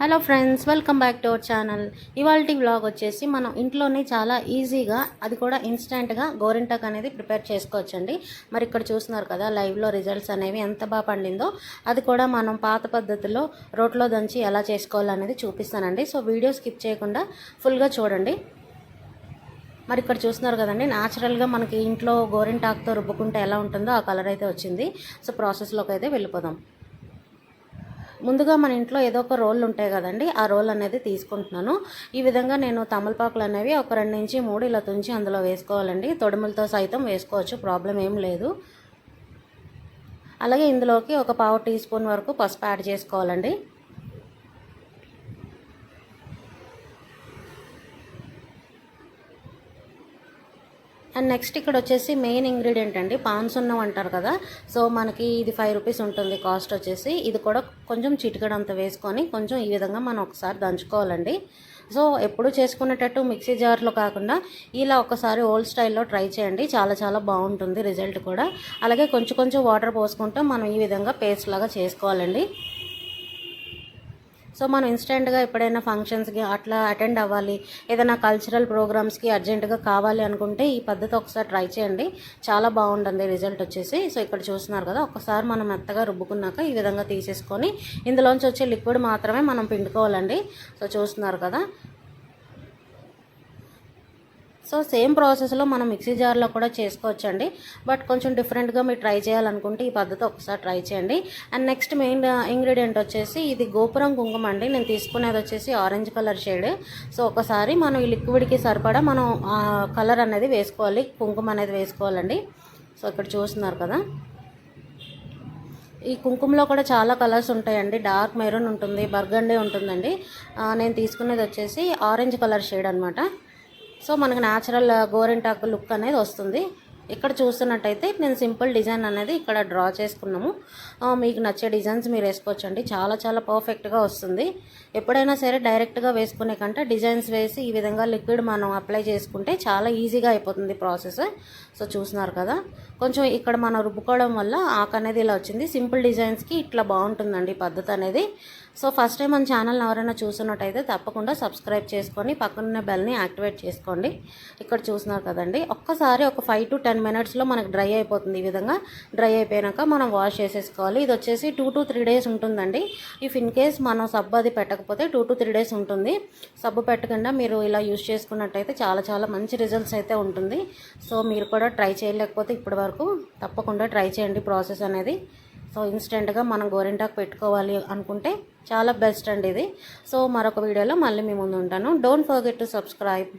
Hello friends welcome back to our channel. ఇవాళ vlog వచ్చేసి మనం ఇంట్లోనే చాలా ఈజీగా అది కూడా ఇన్స్టెంట్గా గోరింటాక్ అనేది ప్రిపేర్ చేసుకోవచ్చండి. మరి ఇక్కడ చూస్తున్నారు కదా లైవ్లో రిజల్ట్స్ అనేవి ఎంత బాగా పండిందో అది కూడా మనం పాత పద్ధతిలో రోట్లో దంచి ఎలా చేసుకోవాలనేది చూపిస్తానండి. సో వీడియో స్కిప్ చేయకుండా ఫుల్గా చూడండి. మరి ఇక్కడ చూస్తున్నారు కదండి న్యాచురల్గా మనకి ఇంట్లో గోరింటాక్తో రుబ్బుకుంటే ఎలా ఉంటుందో ఆ కలర్ అయితే వచ్చింది. సో ప్రాసెస్లోకి అయితే వెళ్ళిపోదాం. ముందుగా మన ఇంట్లో ఏదో ఒక రోల్ ఉంటాయి కదండి ఆ రోల్ అనేది తీసుకుంటున్నాను. ఈ విధంగా నేను తమలపాకులు అనేవి ఒక రెండు నుంచి మూడు ఇలా తుంచి అందులో వేసుకోవాలండి. తొడుములతో సైతం వేసుకోవచ్చు ప్రాబ్లం ఏం లేదు. అలాగే ఇందులోకి ఒక పావు టీ స్పూన్ వరకు పసుపు యాడ్ చేసుకోవాలండి. అండ్ నెక్స్ట్ ఇక్కడ వచ్చేసి మెయిన్ ఇంగ్రీడియంట్ అండి పాన్సున్నం అంటారు కదా. సో మనకి ఇది ఫైవ్ రూపీస్ ఉంటుంది కాస్ట్ వచ్చేసి. ఇది కూడా కొంచెం చిటికడంత వేసుకొని కొంచెం ఈ విధంగా మనం ఒకసారి దంచుకోవాలండి. సో ఎప్పుడు చేసుకునేటట్టు మిక్సీ జార్లో కాకుండా ఇలా ఒకసారి ఓల్డ్ స్టైల్లో ట్రై చేయండి. చాలా చాలా బాగుంటుంది రిజల్ట్ కూడా. అలాగే కొంచెం కొంచెం వాటర్ పోసుకుంటూ మనం ఈ విధంగా పేస్ట్ లాగా చేసుకోవాలండి. సో మనం ఇన్స్టెంట్గా ఎప్పుడైనా ఫంక్షన్స్కి అట్లా అటెండ్ అవ్వాలి ఏదైనా కల్చరల్ ప్రోగ్రామ్స్కి అర్జెంటుగా కావాలి అనుకుంటే ఈ పద్ధతి ఒకసారి ట్రై చేయండి. చాలా బాగుంటుంది రిజల్ట్ వచ్చేసి. సో ఇక్కడ చూస్తున్నారు కదా ఒకసారి మనం మెత్తగా రుబ్బుకున్నాక ఈ విధంగా తీసేసుకొని ఇందులోంచి వచ్చే లిక్విడ్ మాత్రమే మనం పిండుకోవాలండి. సో చూస్తున్నారు కదా సో సేమ్ ప్రాసెస్లో మనం మిక్సీ జార్లో కూడా చేసుకోవచ్చండి. బట్ కొంచెం డిఫరెంట్గా మీరు ట్రై చేయాలనుకుంటే ఈ పద్ధతి ఒకసారి ట్రై చేయండి. అండ్ నెక్స్ట్ మెయిన్ ఇంగ్రీడియంట్ వచ్చేసి ఇది గోపురం కుంకుమ అండి. నేను తీసుకునేది వచ్చేసి ఆరెంజ్ కలర్ షేడ్. సో ఒకసారి మనం ఈ లిక్విడ్కి సరిపడా మనం కలర్ అనేది వేసుకోవాలి. కుంకుమ అనేది వేసుకోవాలండి. సో ఇక్కడ చూస్తున్నారు కదా. ఈ కుంకుమలో కూడా చాలా కలర్స్ ఉంటాయండి. డార్క్ మెరూన్ ఉంటుంది బర్గండే ఉంటుందండి. నేను తీసుకునేది వచ్చేసి ఆరెంజ్ కలర్ షేడ్ అనమాట సో మనకు న్యాచురల్ గోరింటాక్ లుక్ అనేది వస్తుంది. ఇక్కడ చూస్తున్నట్టయితే నేను సింపుల్ డిజైన్ అనేది ఇక్కడ డ్రా చేసుకున్నాము. మీకు నచ్చే డిజైన్స్ మీరు వేసుకోవచ్చండి. చాలా చాలా పర్ఫెక్ట్గా వస్తుంది. ఎప్పుడైనా సరే డైరెక్ట్గా వేసుకునే కంటే డిజైన్స్ వేసి ఈ విధంగా లిక్విడ్ మనం అప్లై చేసుకుంటే చాలా ఈజీగా అయిపోతుంది ప్రాసెస్ సో చూస్తున్నారు కదా. కొంచెం ఇక్కడ మనం రుబ్బుకోవడం వల్ల ఆకు అనేది ఇలా వచ్చింది. సింపుల్ డిజైన్స్కి ఇట్లా బాగుంటుందండి పద్ధతి అనేది. సో ఫస్ట్ టైం మన ఛానల్ని ఎవరైనా చూస్తున్నట్టయితే తప్పకుండా సబ్స్క్రైబ్ చేసుకొని పక్కనున్న బెల్ని యాక్టివేట్ చేసుకోండి. ఇక్కడ చూస్తున్నారు కదండి. ఒక్కసారి ఒక ఫైవ్ టు టెన్ టెన్ మినిట్స్లో మనకు డ్రై అయిపోతుంది ఈ విధంగా. డ్రై అయిపోయాక మనం వాష్ చేసేసుకోవాలి. ఇది వచ్చేసి టూ టు త్రీ డేస్ ఉంటుందండి. ఇఫ్ ఇన్ కేస్ మనం సబ్బు అది పెట్టకపోతే టూ టు త్రీ డేస్ ఉంటుంది. సబ్బు పెట్టకుండా మీరు ఇలా యూజ్ చేసుకున్నట్టయితే చాలా చాలా మంచి రిజల్ట్స్ అయితే ఉంటుంది. సో మీరు కూడా ట్రై చేయలేకపోతే ఇప్పటి వరకు తప్పకుండా ట్రై చేయండి ప్రాసెస్ అనేది. సో ఇన్స్టెంట్గా మనం గోరింటాకు పెట్టుకోవాలి అనుకుంటే చాలా బెస్ట్ అండి ఇది. సో మరొక వీడియోలో మళ్ళీ మీ ముందు ఉంటాను. Don't forget to subscribe.